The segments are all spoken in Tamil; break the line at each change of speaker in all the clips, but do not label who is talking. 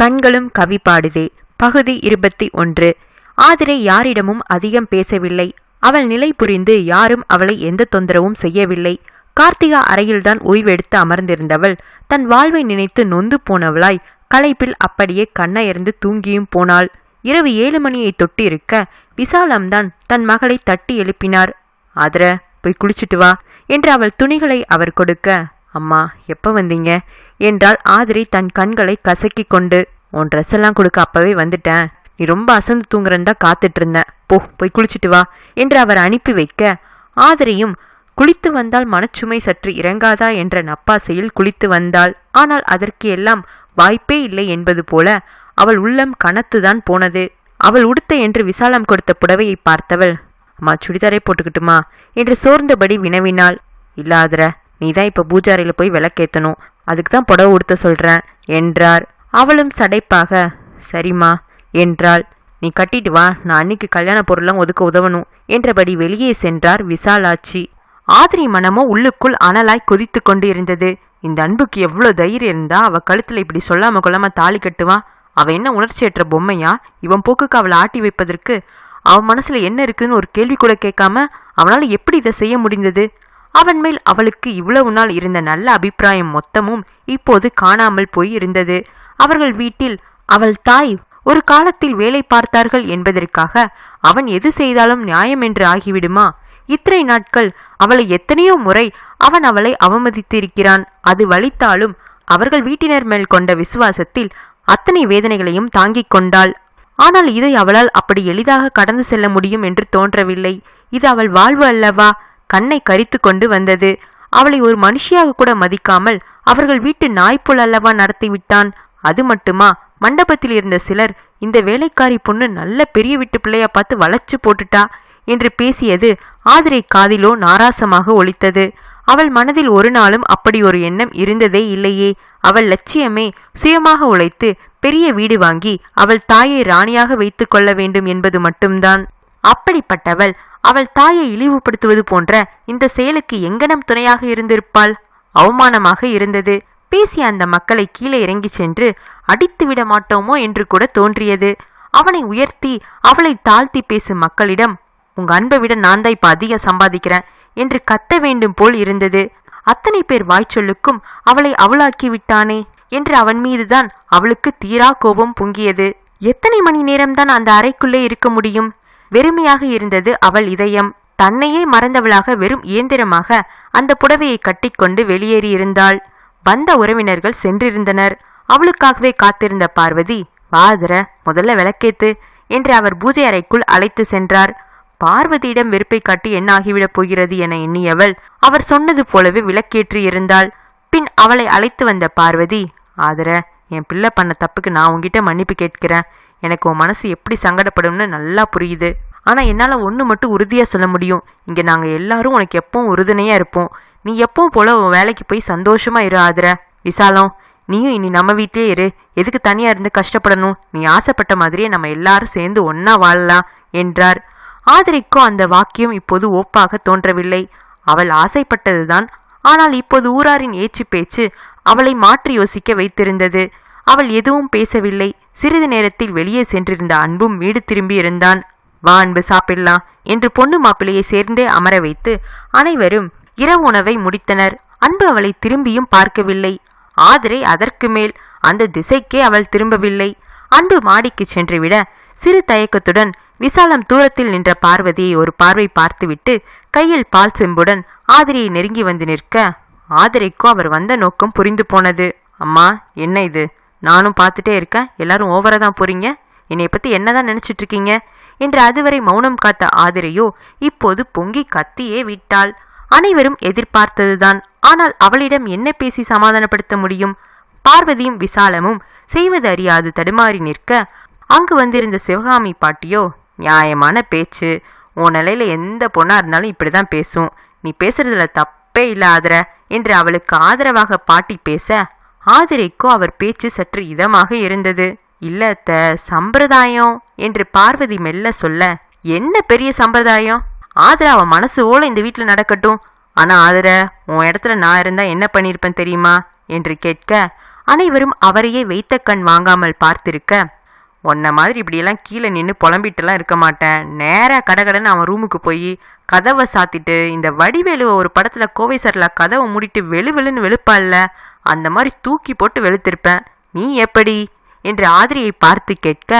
கண்களும் கவி பாடுதே பகுதி இருபத்தி ஒன்று. ஆதிரை யாரிடமும் அதிகம் பேசவில்லை. அவள் நிலை புரிந்து யாரும் அவளை எந்த தொந்தரவும் செய்யவில்லை. கார்த்திகா அறையில்தான் ஓய்வெடுத்து அமர்ந்திருந்தவள். தன் வாழ்வை நினைத்து நொந்து போனவளாய் களைப்பில் அப்படியே கண்ணயர்ந்து தூங்கியும் போனாள். இரவு ஏழு மணியை தொட்டிருக்க விசாலம்தான் தன் மகளை தட்டி எழுப்பினார். ஆதர போய் குளிச்சிட்டு வா என்று அவள் துணிகளை அவர் கொடுக்க அம்மா எப்ப வந்தீங்க? என்றால் ஆதிரை தன் கண்களை கசக்கி கொண்டு உன் ட்ரெஸ் எல்லாம் கொடுக்க அப்பவே வந்துட்டேன். நீ ரொம்ப அசந்து தூங்குறந்தா காத்துட்டு இருந்தேன். போ போய் குளிச்சிட்டு வா என்று அவர் அனுப்பி வைக்க ஆதிரியும் குளித்து வந்தால் மனச்சுமை சற்று இறங்காதா என்ற நப்பாசையில் குளித்து வந்தாள். ஆனால் அதற்கு எல்லாம் வாய்ப்பே இல்லை என்பது போல அவள் உள்ளம் கனத்துதான் போனது. அவள் உடுத்த என்று விசாலம் கொடுத்த புடவையை பார்த்தவள் அம்மா சுடிதாரே போட்டுக்கிட்டுமா? என்று சோர்ந்தபடி வினவினாள். இல்லாதர நீ தான் இப்போ பூஜாரியில போய் விளக்கேத்தணும். அதுக்கு தான் புடவை உடுத்த சொல்கிறேன் என்றார். அவளும் சடைப்பாக சரிம்மா என்றாள். நீ கட்டிட்டு வா நான் அன்னைக்கு கல்யாண பொருளெல்லாம் ஒதுக்க உதவணும் என்றபடி வெளியே சென்றார் விசாலாட்சி. ஆதிரி மனமோ உள்ளுக்குள் அனலாய் கொதித்து கொண்டு இருந்தது இந்த அன்புக்கு எவ்வளோ தைரியம் இருந்தா அவ கழுத்துல இப்படி சொல்லாம கொள்ளாம தாலி கட்டுவா? அவ என்ன உணர்ச்சியற்ற பொம்மையா? இவன் போக்குக்கு அவளை ஆட்டி வைப்பதற்கு அவன் மனசுல என்ன இருக்குன்னு ஒரு கேள்வி கூட கேட்காம அவனால எப்படி இதை செய்ய முடிந்தது? அவன் மேல் அவளுக்கு இவ்வளவு நாள் இருந்த நல்ல அபிப்பிராயம் மொத்தமும் இப்போது காணாமல் போய் இருந்தது அவர்கள் வீட்டில் அவள் தாய் ஒரு காலத்தில் வேலை பார்த்தார்கள் என்பதற்காக அவன் எது செய்தாலும் நியாயம் என்று ஆகிவிடுமா? இத்தனை நாட்கள் அவளை எத்தனையோ முறை அவன் அவளை அவமதித்திருக்கிறான். அது வலித்தாலும் அவர்கள் வீட்டினர் மேல் கொண்ட விசுவாசத்தில் அத்தனை வேதனைகளையும் தாங்கிக் கொண்டாள். ஆனால் இதை அவளால் அப்படி எளிதாக கடந்து செல்ல முடியும் என்று தோன்றவில்லை. இது அவள் வாழ்வு அல்லவா? கண்ணை கரித்து கொண்டு வந்தது. அவளை ஒரு மனுஷியாக கூட மதிக்காமல் அவர்கள் வீட்டு நாய்ப்புல் அல்லவா நடத்தி விட்டான். அது மட்டுமா? மண்டபத்தில் இருந்த சிலர் இந்த வேலைக்காரி பொண்ணு நல்ல பெரிய வீட்டு பிள்ளையா பார்த்து வளைச்சு போட்டுட்டா என்று பேசியது ஆதிரை காதிலோ நாராசமாக ஒழித்தது அவள் மனதில் ஒரு நாளும் அப்படி ஒரு எண்ணம் இருந்ததே இல்லையே. அவள் லட்சியமே சுயமாக உழைத்து பெரிய வீடு வாங்கி அவள் தாயை ராணியாக வைத்துக் கொள்ள வேண்டும் என்பது மட்டும்தான். அப்படிப்பட்டவள் அவள் தாயை இழிவுபடுத்துவது போன்ற இந்த செயலுக்கு எங்கனம் துணையாக இருந்திருப்பாள்? அவமானமாக இருந்தது. பேசிய அந்த மக்களை கீழே இறங்கிச் சென்று அடித்து விட மாட்டோமோ? என்று கூட தோன்றியது. அவனை உயர்த்தி அவளை தாழ்த்தி பேசும் மக்களிடம். உங்க அன்பை விட நான் தான் இப்ப அதிகம் சம்பாதிக்கிறேன் என்று கத்த வேண்டும் போல் இருந்தது. அத்தனை பேர் வாய்ச்சொல்லுக்கும் அவளை அவளாக்கி விட்டானே? என்று அவன் மீதுதான் அவளுக்கு தீரா கோபம் பொங்கியது. எத்தனை மணி நேரம்தான் அந்த அறைக்குள்ளே இருக்க முடியும்? வெறுமையாக இருந்தது அவள் இதயம். தன்னையே மறந்தவளாக வெறும் இயந்திரமாக அந்த புடவையை கட்டிக்கொண்டு வெளியேறியிருந்தாள். வந்த உறவினர்கள் சென்றிருந்தனர். அவளுக்காகவே காத்திருந்த பார்வதி வாதர முதல்ல விளக்கேத்து என்று அவர் பூஜை அறைக்குள் அழைத்து சென்றார். பார்வதியிடம் வெறுப்பை காட்டி என்ன ஆகிவிடப் போகிறது என எண்ணியவள் அவர் சொன்னது போலவே விளக்கேற்றி இருந்தாள். பின் அவளை அழைத்து வந்த பார்வதி ஆதர என் பிள்ளை பண்ண தப்புக்கு நான் உன்கிட்ட மன்னிப்பு கேட்கிறேன். எனக்கு உன் மனசு எப்படி சங்கடப்படும்னு நல்லா புரியுது. ஆனால் என்னால் ஒன்று மட்டும் உறுதியாக சொல்ல முடியும். இங்கே நாங்கள் எல்லாரும் உனக்கு எப்பவும் உறுதுணையாக இருப்போம். நீ எப்பவும் போல உன் வேலைக்கு போய் சந்தோஷமாக இரு ஆதர. விசாலம் நீயும் இனி நம்ம வீட்டிலே இரு. எதுக்கு தனியாக இருந்து கஷ்டப்படணும்? நீ ஆசைப்பட்ட மாதிரியே நம்ம எல்லாரும் சேர்ந்து ஒன்றா வாழலாம் என்றார். ஆதரிக்கோ அந்த வாக்கியம் இப்போது ஒப்பாக தோன்றவில்லை. அவள் ஆசைப்பட்டதுதான். ஆனால் இப்போது ஊராரின் ஏச்சு பேச்சு அவளை மாற்றி யோசிக்க வைத்திருந்தது. அவள் எதுவும் பேசவில்லை. சிறிது நேரத்தில் வெளியே சென்றிருந்த அன்பும் வீடு திரும்பி இருந்தான் வா அன்பு சாப்பிடலாம் என்று பொண்ணு மாப்பிள்ளையை சேர்ந்தே அமர வைத்து அனைவரும் இரவு உணவை முடித்தனர். அன்பு அவளை திரும்பியும் பார்க்கவில்லை. ஆதரை அதற்கு மேல் அந்த திசைக்கே அவள் திரும்பவில்லை. அன்பு மாடிக்கு சென்றுவிட சிறு தயக்கத்துடன் விசாலம் தூரத்தில் நின்ற பார்வதியை ஒரு பார்வை பார்த்துவிட்டு கையில் பால் செம்புடன் ஆதிரியை நெருங்கி வந்து நிற்க ஆதிரைக்கோ அவர் வந்த நோக்கம் புரிந்து போனது. அம்மா என்ன இது? நானும் பார்த்துட்டே இருக்கேன். எல்லாரும் ஓவராக தான் போறீங்க. என்னை பத்தி என்னதான் நினைச்சிட்டு இருக்கீங்க? என்று அதுவரை மௌனம் காத்த ஆதிரையோ இப்போது பொங்கி கத்தியே விட்டாள். அனைவரும் எதிர்பார்த்ததுதான். ஆனால் அவளிடம் என்ன பேசி சமாதானப்படுத்த முடியும்? பார்வதியும் விசாலமும் செய்வது அறியாது தடுமாறி நிற்க அங்கு வந்திருந்த சிவகாமி பாட்டியோ நியாயமான பேச்சு. உன் நிலையில எந்த பொண்ணா இருந்தாலும் இப்படிதான் பேசும். நீ பேசுறதுல தப்பே இல்ல ஆதர என்று அவளுக்கு ஆதரவாக பாட்டி பேச ஆதிரைக்கோ அவர் பேச்சு சற்று இதமாக இருந்தது. இல்ல அத்த சம்பிரதாயம் என்று பார்வதி மெல்ல சொல்ல என்ன பெரிய சம்பிரதாயம்? ஆதர அவன் மனசு ஓல இந்த வீட்டுல நடக்கட்டும். ஆனா ஆதர உன் இடத்துல நான் இருந்தா என்ன பண்ணியிருப்பேன் தெரியுமா? என்று கேட்க அனைவரும் அவரையே வைத்த கண் வாங்காமல் பார்த்திருக்க உன்ன மாதிரி இப்படியெல்லாம் கீழே நின்று புலம்பிட்டுலாம் இருக்க மாட்டேன். நேராக கடகடன்னு அவன் ரூமுக்கு போய் கதவை சாத்திட்டு இந்த வடிவேலுவை ஒரு படத்துல கோவை சரலா கதவை மூடிட்டு வெளு வெளுன்னு வெளுப்பால்ல அந்த மாதிரி தூக்கி போட்டு வெளுத்திருப்பேன். நீ எப்படி? என்று ஆதிரியை பார்த்து கேட்க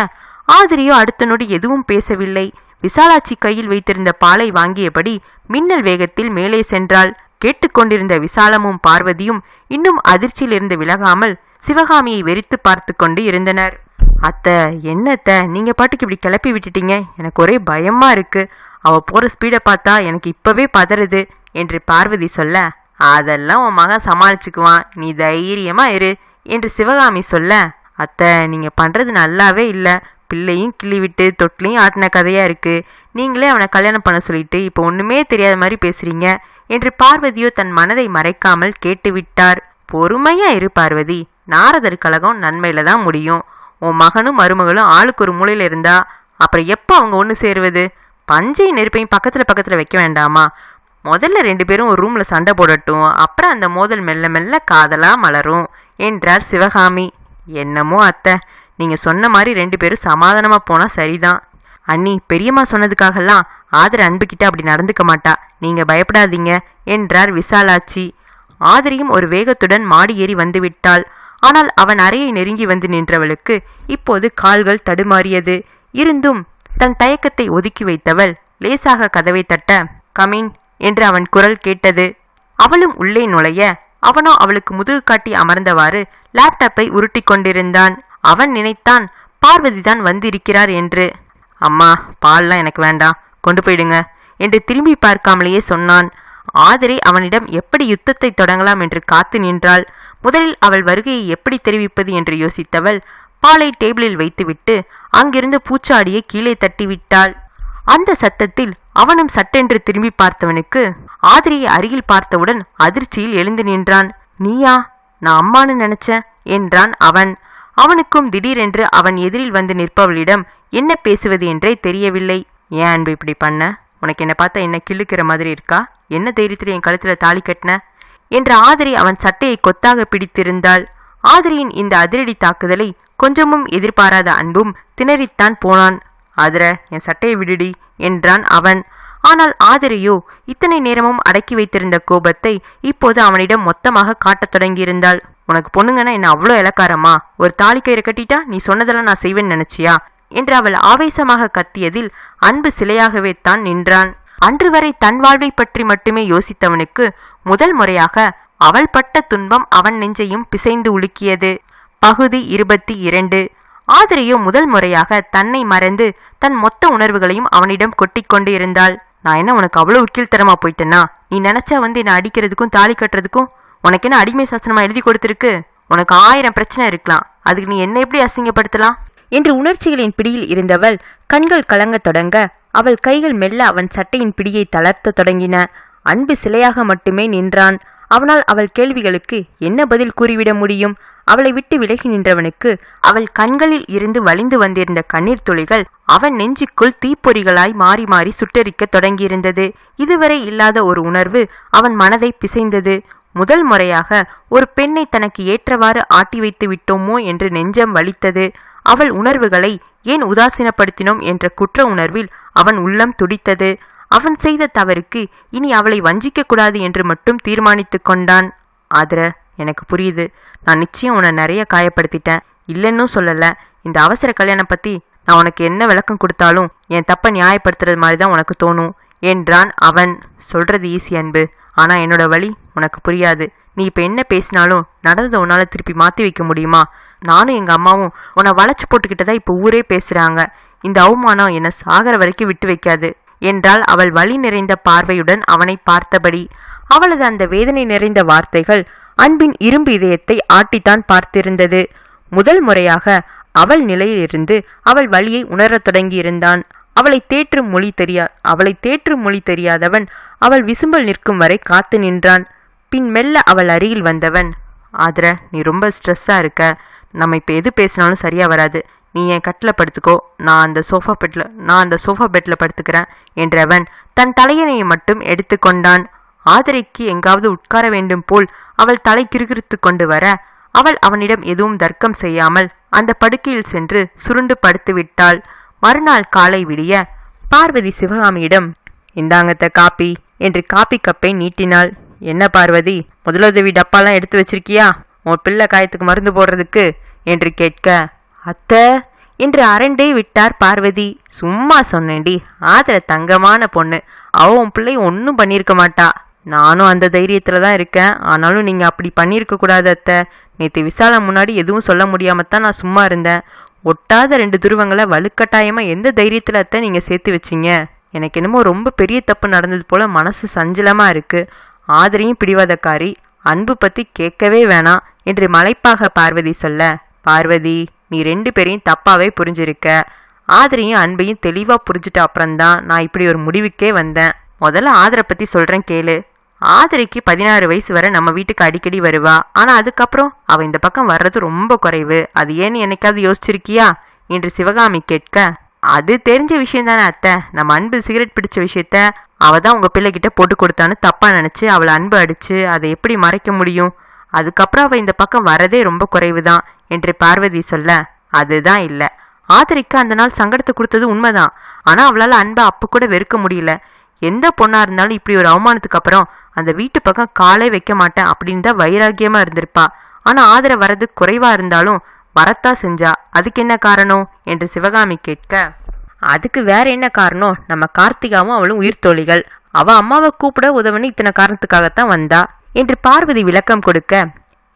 ஆதிரியோ அடுத்த நொடி எதுவும் பேசவில்லை. விசாலாட்சி கையில் வைத்திருந்த பாலை வாங்கியபடி மின்னல் வேகத்தில் மேலே சென்றாள். கேட்டுக்கொண்டிருந்த விசாலமும் பார்வதியும் இன்னும் அதிர்ச்சியிலிருந்து விலகாமல் சிவகாமியை வெறித்து பார்த்து கொண்டு இருந்தனர். அத்தை என்னத்த நீங்க பாட்டுக்கு இப்படி கிளப்பி விட்டுட்டீங்க. எனக்கு ஒரே பயமா இருக்கு. அவ போற ஸ்பீடை பார்த்தா எனக்கு இப்பவே பதறுது என்று பார்வதி சொல்ல அதெல்லாம் உன் மகன் சமாளிச்சுக்குவான். நீ தைரியமா இரு என்று சிவகாமி சொல்ல அத்தை நீங்க பண்றது நல்லாவே இல்லை. பிள்ளையும் கிள்ளி விட்டு தொட்டிலையும் ஆட்டின கதையா இருக்கு. நீங்களே அவனை கல்யாணம் பண்ண சொல்லிட்டு இப்போ ஒண்ணுமே தெரியாத மாதிரி பேசுறீங்க என்று பார்வதியோ தன் மனதை மறைக்காமல் கேட்டுவிட்டார் பொறுமையா இரு பார்வதி. நாரதர் கழகம் நன்மையில தான் முடியும். உன் மகனும் மருமகளும் ஆளுக்கு ஒரு மூலையில இருந்தா அப்புறம் எப்போ அவங்க ஒன்று சேருவது? பஞ்சையும் நெருப்பையும் பக்கத்துல பக்கத்துல வைக்க வேண்டாமா? முதல்ல ரெண்டு பேரும் ஒரு ரூம்ல சண்டை போடட்டும் அப்புறம் அந்த மோதல் மெல்ல மெல்ல காதலா மலரும் என்றார் சிவகாமி. என்னமோ அத்தை நீங்க சொன்ன மாதிரி ரெண்டு பேரும் சமாதானமா போனா சரிதான். அண்ணி பெரியம்மா சொன்னதுக்காகலாம் ஆதர் அன்புக்கிட்ட அப்படி நடந்துக்க மாட்டா. நீங்க பயப்படாதீங்க என்றார் விசாலாட்சி. ஆதரியும் ஒரு வேகத்துடன் மாடி ஏறி வந்து விட்டாள். ஆனால் அவன் அறையை நெருங்கி வந்து நின்றவளுக்கு இப்போது கால்கள் தடுமாறியது. இருந்தும் தன் தயக்கத்தை ஒதுக்கி வைத்தவள் லேசாக கதவை தட்ட கமின் என்று அவன் குரல் கேட்டது. அவளும் உள்ளே நுழைய அவனோ அவளுக்கு முதுகு காட்டி அமர்ந்தவாறு லேப்டாப்பை உருட்டி கொண்டிருந்தான். அவன் நினைத்தான் பார்வதிதான் வந்திருக்கிறார் என்று. அம்மா பால்லாம் எனக்கு வேண்டாம் கொண்டு போயிடுங்க என்று திரும்பி பார்க்காமலேயே சொன்னான். ஆதிரை அவனிடம் எப்படி யுத்தத்தை தொடங்கலாம் என்று காத்து நின்றாள். முதலில் அவள் வருகையை எப்படி தெரிவிப்பது என்று யோசித்தவள் பாலை டேபிளில் வைத்துவிட்டு அங்கிருந்து பூச்சாடியை கீழே தட்டிவிட்டாள். அந்த சத்தத்தில் அவனும் சட்டென்று திரும்பி பார்த்தவனுக்கு ஆதிரியை அருகில் பார்த்தவுடன் அதிர்ச்சியில் எழுந்து நின்றான். நீயா? நான் அம்மானு நினைச்சேன் என்றான் அவன். அவனுக்கும் திடீரென்று அவன் எதிரில் வந்து நிற்பவளிடம் என்ன பேசுவது என்றே தெரியவில்லை. ஏன் அன்பு இப்படி பண்ண? உனக்கு என்ன பார்த்தா என்ன கிள்ளுக்கிற மாதிரி இருக்கா? என்ன தைரியத்தில் என் கழுத்துல தாலி கட்டின? என்ற ஆதிரி அவன் சட்டையை கொத்தாக பிடித்திருந்தாள். ஆதிரியின் இந்த அதிரடி தாக்குதலை கொஞ்சமும் எதிர்பாராத அன்பும் திணறித்தான் போனான். ஆதிர என் சட்டையை விடுடி என்றான் அவன். ஆனால் ஆதிரையோ இத்தனை நேரமும் அடக்கி வைத்திருந்த கோபத்தை இப்போது அவனிடம் மொத்தமாக காட்டத் தொடங்கியிருந்தாள். உனக்கு பொண்ணுங்கன்னா என்ன அவ்வளோ இலக்காரமா ஒரு தாலி கயிறு கட்டிட்டா நீ சொன்னதெல்லாம் நான் செய்வேன்னு நினைச்சியா? என்று அவள் ஆவேசமாக கத்தியதில் அன்பு சிலையாகவே தான் நின்றான். அன்று வரை தன் வாழ்வை பற்றி மட்டுமே யோசித்தவனுக்கு முதல் முறையாக அவள் பட்ட துன்பம் அவன் நெஞ்சையும் பிசைந்து உலுக்கியது. பகுதி இருபத்தி இரண்டு. ஆதிரியோ முதல் முறையாக தன்னை மறந்து தன் மொத்த உணர்வுகளையும் அவனிடம் கொட்டிக்கொண்டு இருந்தாள் நான் என்ன உனக்கு அவ்வளவு கீழ்த்தரமா போயிட்டேன்னா? நீ நினைச்சா வந்து என்னை அடிக்கிறதுக்கும் தாலி கட்டுறதுக்கும் உனக்கு என்ன அடிமை சாசனமா எழுதி கொடுத்துருக்கு? உனக்கு ஆயிரம் பிரச்சனை இருக்கலாம். அதுக்கு நீ என்ன எப்படி அசிங்கப்படுத்தலாம்? என்று உணர்ச்சிகளின் பிடியில் இருந்தவள் கண்கள் கலங்க தொடங்க அவள் கைகள் மெல்ல அவன் சட்டையின் பிடியை தளர்த்த தொடங்கின. அன்பு சிலையாக மட்டுமே நின்றான். அவனால் அவள் கேள்விகளுக்கு என்ன பதில் கூறிவிட முடியும்? அவளை விட்டு விலகி நின்றவனுக்கு அவள் கண்களில் இருந்து வழிந்து வந்திருந்த கண்ணீர் துளிகள் அவன் நெஞ்சுக்குள் தீப்பொறிகளாய் மாறி மாறி சுட்டரிக்க தொடங்கியிருந்தது. இதுவரை இல்லாத ஒரு உணர்வு அவன் மனதை பிசைந்தது. முதல் முறையாக ஒரு பெண்ணை தனக்கு ஏற்றவாறு ஆட்டி வைத்து விட்டோமோ என்று நெஞ்சம் வலித்தது. அவள் உணர்வுகளை ஏன் உதாசீனப்படுத்தினோம் என்ற குற்ற உணர்வில் அவன் உள்ளம் துடித்தது. அவன் செய்த தவறுக்கு இனி அவளை வஞ்சிக்க கூடாது என்று மட்டும் தீர்மானித்து கொண்டான். ஆதர எனக்கு புரியுது. நான் நிச்சயம் உன்னை நிறைய காயப்படுத்திட்டேன். இல்லைன்னும் சொல்லல. இந்த அவசர கல்யாணம் பத்தி நான் உனக்கு என்ன விளக்கம் கொடுத்தாலும் என் தப்பை நியாயப்படுத்துறது மாதிரி தான் உனக்கு தோணும் என்றான் அவன். சொல்றது ஈஸி அன்பு. ஆனா என்னோட வழி உனக்கு புரியாது. நீ இப்ப என்ன பேசினாலும் நடந்ததை உன்னால திருப்பி மாத்தி வைக்க முடியுமா? நானும் எங்க அம்மாவும் உன்னை வளைச்சு போட்டுக்கிட்டதா இப்ப ஊரே பேசுறாங்க. இந்த அவமானம் என்னை சாகர வரைக்கும் விட்டு வைக்காது. என்றால் அவள் வழி நிறைந்த பார்வையுடன் அவனை பார்த்தபடி. அவளது அந்த வேதனை நிறைந்த வார்த்தைகள் அன்பின் இரும்பு இதயத்தை ஆட்டித்தான் பார்த்திருந்தது. முதல் முறையாக அவள் நிலையிலிருந்து அவள் வழியை உணரத் தொடங்கியிருந்தான். அவளை தேற்று மொழி தெரியா அவளை தேற்று மொழி தெரியாதவன் அவள் விசும்பல் நிற்கும் வரை காத்து நின்றான். பின் மெல்ல அவள் அருகில் வந்தவன் ஆதர நீ ரொம்ப ஸ்ட்ரெஸ்ஸாக இருக்க. நம்ம இப்போ எது பேசினாலும் சரியா வராது. நீ என் கட்டில் படுத்துக்கோ. நான் அந்த சோஃபா பெட்டில் நான் அந்த சோஃபா பெட்டில் படுத்துக்கிறேன் என்றவன் தன் தலையணையை மட்டும் எடுத்துக்கொண்டான் ஆதரைக்கு எங்காவது உட்கார வேண்டும் போல் அவள் தலை கிருகிருத்து கொண்டு வர அவள் அவனிடம் எதுவும் தர்க்கம் செய்யாமல் அந்த படுக்கையில் சென்று சுருண்டு படுத்து விட்டாள். மறுநாள் காலை விடிய பார்வதி சிவகாமியிடம் இந்தாங்கத்த காப்பி என்று காப்பி கப்பை நீட்டினாள். என்ன பார்வதி முதலுதவி டப்பாலாம் எடுத்து வச்சிருக்கியா? உன் பிள்ளை காயத்துக்கு மருந்து போடுறதுக்கு? என்று கேட்க அத்தை என்று அரண்டே விட்டார் பார்வதி. சும்மா சொன்னேன்டி ஆதர தங்கமான பொண்ணு. அவ உன் பிள்ளை ஒன்றும் பண்ணியிருக்க மாட்டா. நானும் அந்த தைரியத்தில் தான் இருக்கேன். ஆனாலும் நீங்கள் அப்படி பண்ணியிருக்க கூடாது அத்தை. நேற்று விசாலம் முன்னாடி எதுவும் சொல்ல முடியாம தான் நான் சும்மா இருந்தேன். ஒட்டாத ரெண்டு துருவங்களை வலுக்கட்டாயமாக எந்த தைரியத்தில் அத்தை நீங்கள் சேர்த்து வச்சீங்க? எனக்கு என்னமோ ரொம்ப பெரிய தப்பு நடந்தது போல் மனசு சஞ்சலமாக இருக்குது ஆதரையும் பிடிவாதக்காரி. அன்பு பற்றி கேட்கவே வேணாம் என்று மலைப்பாக பார்வதி சொல்ல பார்வதி நீ ரெண்டு பேரையும் தப்பாவே புரிஞ்சிருக்க. ஆதரையும் அன்பையும் தெளிவாக புரிஞ்சுட்ட அப்புறம்தான் நான் இப்படி ஒரு முடிவுக்கே வந்தேன். முதல்ல ஆதரை பற்றி சொல்கிறேன் கேளு. ஆதரைக்கு பதினாறு வயசு வரை நம்ம வீட்டுக்கு அடிக்கடி வருவா. ஆனால் அதுக்கப்புறம் அவள் இந்த பக்கம் வர்றது ரொம்ப குறைவு. அது ஏன்னு என்னைக்காவது யோசிச்சிருக்கியா? என்று சிவகாமி கேட்க அது தெரிஞ்ச விஷயம் தானே அத்தை. நம்ம அன்பு சிகரெட் பிடிச்ச விஷயத்த அவ தான் உங்க பிள்ளைகிட்ட போட்டு கொடுத்தான்னு தப்பா நினைச்சு அவளை அன்பு அடிச்சு அதை எப்படி மறைக்க முடியும்? அதுக்கப்புறம் அவள் இந்த பக்கம் வரதே ரொம்ப குறைவு தான் என்று பார்வதி சொல்ல அதுதான் இல்லை. ஆதரிக்கு அந்த நாள் சங்கடத்தை கொடுத்தது உண்மைதான். ஆனால் அவளால் அன்பை அப்போ கூட வெறுக்க முடியல. எந்த பொண்ணாக இருந்தாலும் இப்படி ஒரு அவமானத்துக்கு அப்புறம் அந்த வீட்டு பக்கம் காலே வைக்க மாட்டேன் அப்படின்னு தான் வைராக்கியமாக இருந்திருப்பா. ஆனால் ஆதரை வரது குறைவாக இருந்தாலும் வரத்தா செஞ்சா அதுக்கு என்ன காரணம்? என்று சிவகாமி கேட்க அதுக்கு வேற என்ன காரணம்? நம்ம கார்த்திகாவும் அவளும் உயிர் தோழிகள் அவள் அம்மாவை கூப்பிட உதவுன்னு இத்தனை காரணத்துக்காகத்தான் வந்தா. என்று பார்வதி விளக்கம் கொடுக்க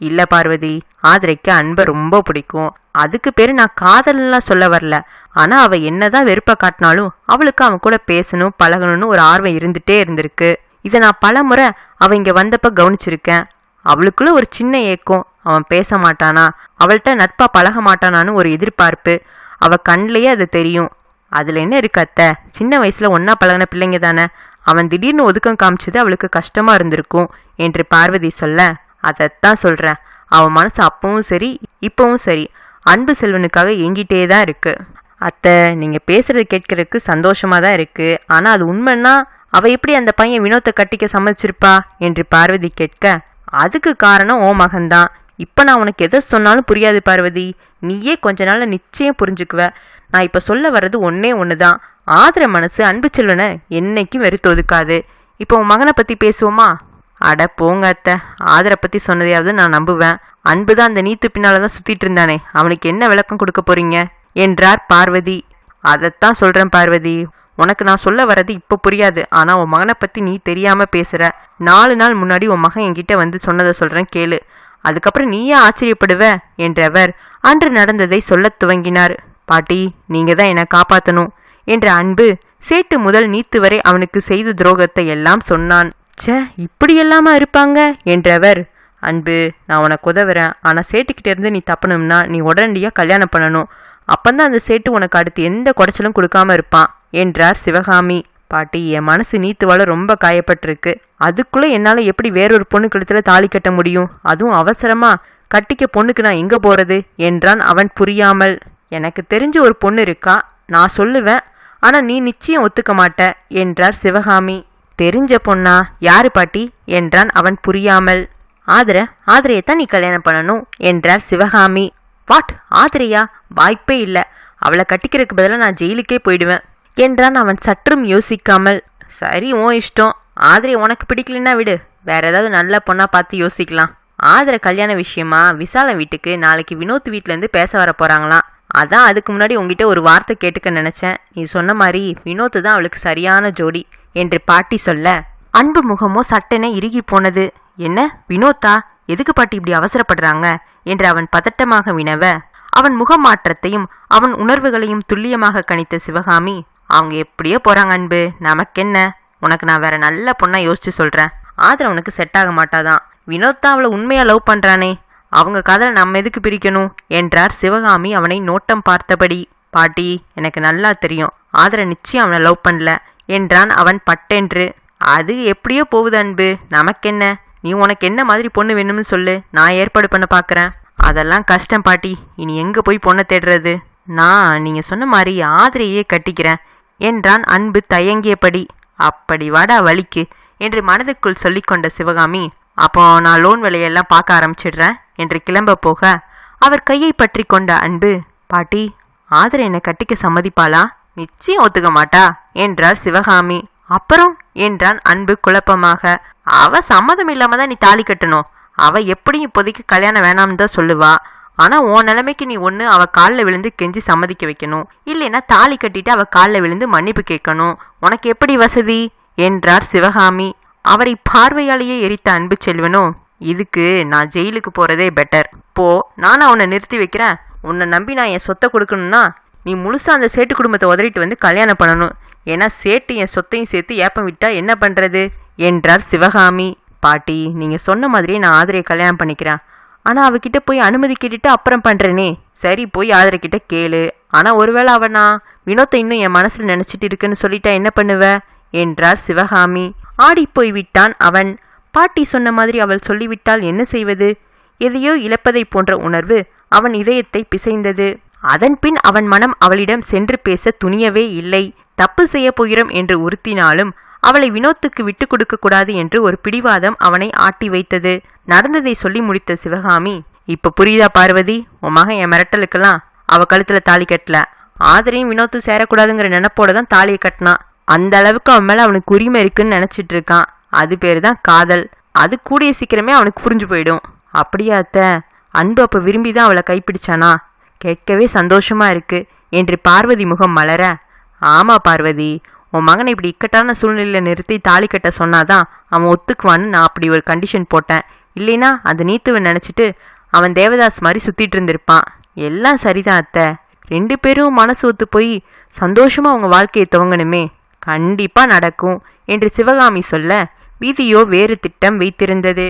இல்ல பார்வதி ஆதிரைக்கு அன்பை ரொம்ப பிடிக்கும். அதுக்கு பேரு நான் காதல்லாம் சொல்ல வரல. ஆனா அவ என்னதான் வெறுப்ப காட்டினாலும் அவளுக்கு அவன் கூட பேசணும் பழகணும்னு ஒரு ஆர்வம் இருந்துட்டே இருந்திருக்கு. இதை நான் பல முறை அவ இங்க வந்தப்ப கவனிச்சிருக்கேன். அவளுக்குள்ள ஒரு சின்ன ஏக்கம். அவன் பேச மாட்டானா? அவள்கிட்ட நட்பா பழக மாட்டானான்னு ஒரு எதிர்பார்ப்பு. அவ கண்ணிலேயே அது தெரியும். அதுல என்ன இருக்கு அத்தை? சின்ன வயசுல ஒன்னா பழகின பிள்ளைங்க தானே. அவன் திடீர்னு ஒதுக்கம் காமிச்சது அவளுக்கு கஷ்டமா இருந்திருக்கும் என்று பார்வதி சொல்ல அதைத்தான் சொல்றேன். அவன் மனசு அப்பவும் சரி இப்பவும் சரி. அன்பு செல்வனுக்காக எங்கிட்டே தான் இருக்கு. அத்தை நீங்க பேசுறது கேட்கறதுக்கு சந்தோஷமா தான் இருக்கு. ஆனா அது உண்மைன்னா அவ எப்படி அந்த பையன் வினோத்தை கட்டிக்க சமைச்சிருப்பா என்று பார்வதி கேட்க அதுக்கு காரணம் ஓ மகன்தான். இப்ப நான் உனக்கு எதை சொன்னாலும் புரியாது பார்வதி. நீயே கொஞ்ச நாள்ல நிச்சயம் புரிஞ்சுக்குவ. நான் இப்போ சொல்ல வர்றது ஒன்றே ஒன்று தான் ஆதர மனசு அன்பு செல்வனை என்னைக்கும் வெறுத்து ஒதுக்காது. இப்போ உன் மகனை பற்றி பேசுவோமா? அட போங்க அத்தை. ஆதரை பற்றி சொன்னதையாவது நான் நம்புவேன். அன்பு தான் அந்த நீத்து பின்னால தான் சுற்றிட்டு இருந்தானே. அவனுக்கு என்ன விளக்கம் கொடுக்க போறீங்க? என்றார் பார்வதி. அதைத்தான் சொல்கிறேன் பார்வதி. உனக்கு நான் சொல்ல வர்றது இப்போ புரியாது. ஆனால் உன் மகனை பற்றி நீ தெரியாமல் பேசுகிற நாலு நாள் முன்னாடி உன் மகன் என்கிட்ட வந்து சொன்னதை சொல்கிறேன் கேளு. அதுக்கப்புறம் நீயே ஆச்சரியப்படுவ? என்றவர் அன்று நடந்ததை சொல்லத் துவங்கினார். பாட்டி நீங்க தான் என்னை காப்பாத்தணும் என்ற அன்பு சேட்டு முதல் நீத்து வரை அவனுக்கு செய்த துரோகத்தை எல்லாம் சொன்னான். ச்சே இப்படியெல்லாமா இருப்பாங்க? என்றவர் அன்பு நான் உனக்கு உதவுறேன். ஆனா சேட்டுக்கிட்ட இருந்து நீ தப்பணும்னா நீ உடனடியா கல்யாணம் பண்ணணும். அப்பந்தான் அந்த சேட்டு உனக்கு அடுத்து எந்த குடைச்சலும் கொடுக்காம இருப்பான் என்றார் சிவகாமி. பாட்டி என் மனசு நீத்துவால ரொம்ப காயப்பட்டிருக்கு. அதுக்குள்ள என்னால எப்படி வேறொரு பொண்ணு கழுத்துல தாலி கட்ட முடியும்? அதுவும் அவசரமா. கட்டிக்க பொண்ணுக்கு நான் எங்க போறது? என்றான் அவன் புரியாமல். எனக்கு தெரிஞ்ச ஒரு பொண்ணு இருக்கா? நான் சொல்லுவேன். ஆனால் நீ நிச்சயம் ஒத்துக்க மாட்ட என்றார் சிவகாமி. தெரிஞ்ச பொண்ணா? யாரு பாட்டி? என்றான் அவன் புரியாமல். ஆதர ஆதரையத்தான் நீ கல்யாணம் பண்ணணும் என்றார் சிவகாமி. வாட்? ஆதிரையா? வாய்ப்பே இல்லை. அவளை கட்டிக்கிறதுக்கு பதிலாக நான் ஜெயிலுக்கே போயிடுவேன் என்றான் அவன் சற்றும் யோசிக்காமல். சரி ஓ இஷ்டம். ஆதிரை உனக்கு பிடிக்கலன்னா விடு. வேற ஏதாவது நல்ல பொண்ணா பார்த்து யோசிக்கலாம். ஆதர கல்யாண விஷயமா? விசாலம் வீட்டுக்கு நாளைக்கு வினோத் வீட்டிலேருந்து பேச வர போறாங்களாம். அதான் அதுக்கு முன்னாடி உங்ககிட்ட ஒரு வார்த்தை கேட்டுக்க நினைச்சேன். நீ சொன்ன மாதிரி வினோத் தான் அவளுக்கு சரியான ஜோடி என்று பாட்டி சொல்ல அன்பு முகமோ சட்டென இறுகி போனது. என்ன வினோத்தா? எதுக்கு பாட்டி இப்படி அவசரப்படுறாங்க? என்று அவன் பதட்டமாக வினவ அவன் முகமாற்றத்தையும் அவன் உணர்வுகளையும் துல்லியமாக கணித்த சிவகாமி அவங்க எப்படியோ போறாங்க அன்பு. நமக்கென்ன? உனக்கு நான் வேற நல்ல பொண்ணா யோசிச்சு சொல்றேன். ஆதர உனக்கு செட் ஆக மாட்டாதான். வினோத் தான் அவளை உண்மையா லவ் பண்றானே. அவங்க காதலை நம்ம எதுக்கு பிரிக்கணும்? என்றார் சிவகாமி அவனை நோட்டம் பார்த்தபடி. பாட்டி எனக்கு நல்லா தெரியும். ஆதர நிச்சயம் அவனை லவ் பண்ணல. என்றான் அவன் பட்டென்று. அது எப்படியோ போகுது அன்பு. நமக்கென்ன? நீ உனக்கு என்ன மாதிரி பொண்ணு வேணும்னு சொல்லு. நான் ஏற்பாடு பண்ண பார்க்குறேன் அதெல்லாம் கஷ்டம் பாட்டி. இனி எங்கே போய் பொண்ணை தேடுறது? நான் நீங்கள் சொன்ன மாதிரி ஆதிரையே கட்டிக்கிறேன். என்றான் அன்பு தயங்கியபடி. அப்படி வாடா வலிக்கு என்று மனதுக்குள் சொல்லிக்கொண்ட சிவகாமி அப்போ நான் லோன் விலையெல்லாம் பார்க்க ஆரம்பிச்சிடுறேன் என்று கிளம்ப போக அவர் கையை பற்றி கொண்ட அன்பு பாட்டி ஆதரை என்னை கட்டிக்க சம்மதிப்பாளா? நிச்சயம் ஒத்துக்க மாட்டா என்றார் சிவகாமி. அப்புறம்? என்றான் அன்பு குழப்பமாக. அவ சம்மதம் இல்லாம தான் நீ தாலி கட்டணும். அவ எப்படியும் இப்போதைக்கு கல்யாணம் வேணாம்னு தான் சொல்லுவா. ஆனா உன் நிலைமைக்கு நீ ஒண்ணு அவ காலில் விழுந்து கெஞ்சி சம்மதிக்க வைக்கணும். இல்லைன்னா தாலி கட்டிட்டு அவ காலில் விழுந்து மன்னிப்பு கேட்கணும். உனக்கு எப்படி வசதி? என்றார் சிவகாமி. அவரை பார்வையாலேயே எரித்த அன்பு செல்வனும் இதுக்கு நான் ஜெயிலுக்கு போறதே பெட்டர் போ நான் அவனை நிறுத்தி வைக்கிறேன். உன்னை நம்பி நான் என் சொத்தை கொடுக்கணும்னா நீ முழுசா அந்த சேட்டு குடும்பத்தை உதறிட்டு வந்து கல்யாணம் பண்ணணும். ஏன்னா சேட்டு என் சொத்தையும் சேர்த்து ஏப்பம் விட்டா என்ன பண்றது? என்றார் சிவகாமி. பாட்டி நீங்க சொன்ன மாதிரியே நான் ஆதரையை கல்யாணம் பண்ணிக்கிறேன். ஆனா அவகிட்ட போய் அனுமதி கேட்டுட்டு அப்புறம் பண்றேனே. சரி போய் ஆதரை கிட்ட கேளு. ஆனா ஒருவேளை அவ நான் வினோத்தை இன்னும் என் மனசுல நினைச்சிட்டு இருக்குன்னு சொல்லிட்டா என்ன பண்ணுவ? என்றார் சிவகாமி. ஆடிப்போய் விட்டான் அவன். பாட்டி சொன்ன மாதிரி அவள் சொல்லிவிட்டால் என்ன செய்வது? எதையோ இழப்பதைப் போன்ற உணர்வு அவன் இதயத்தை பிசைந்தது. அதன்பின் அவன் மனம் அவளிடம் சென்று பேச துணியவே இல்லை. தப்பு செய்ய போகிறோம் என்று உறுத்தினாலும் அவளை வினோத்துக்கு விட்டு கொடுக்க கூடாது என்று ஒரு பிடிவாதம் அவனை ஆட்டி வைத்தது. நடந்ததை சொல்லி முடித்த சிவகாமி இப்ப புரியுதா பார்வதி? உன் மகன் என் மிரட்டலுக்கெல்லாம் அவ கழுத்துல தாலி கட்டல. ஆதரையும் வினோத்து சேரக்கூடாதுங்கிற நினைப்போட தான் தாலியை கட்டினான். அந்த அளவுக்கு அவன் மேல அவனுக்கு உரிமை இருக்குன்னு நினைச்சிட்டு இருக்கான். அது பேர் தான் காதல். அது கூடிய சீக்கிரமே அவனுக்கு புரிஞ்சு போயிடும். அப்படியா அத்த? அன்பு அப்ப விரும்பி தான் அவளை கைப்பிடிச்சானா? கேட்கவே சந்தோஷமா இருக்கு. என்று பார்வதி முகம் மலர ஆமா பார்வதி உன் மகனை இப்படி இக்கட்டான சூழ்நிலையில நிறுத்தி தாலி கட்ட சொன்னாதான் அவன் ஒத்துக்குவான்னு நான் அப்படி ஒரு கண்டிஷன் போட்டேன். இல்லைனா அந்த நீத்துவன் நினைச்சிட்டு அவன் தேவதாஸ் மாதிரி சுத்திட்டு இருந்திருப்பான். எல்லாம் சரிதான் அத்தை. ரெண்டு பேரும் மனசு ஒத்து போய் சந்தோஷமா அவங்க வாழ்க்கையை துவங்கணுமே. கண்டிப்பா நடக்கும் என்று சிவகாமி சொல்ல வீதியோ வேறு திட்டம் வைத்திருந்தது.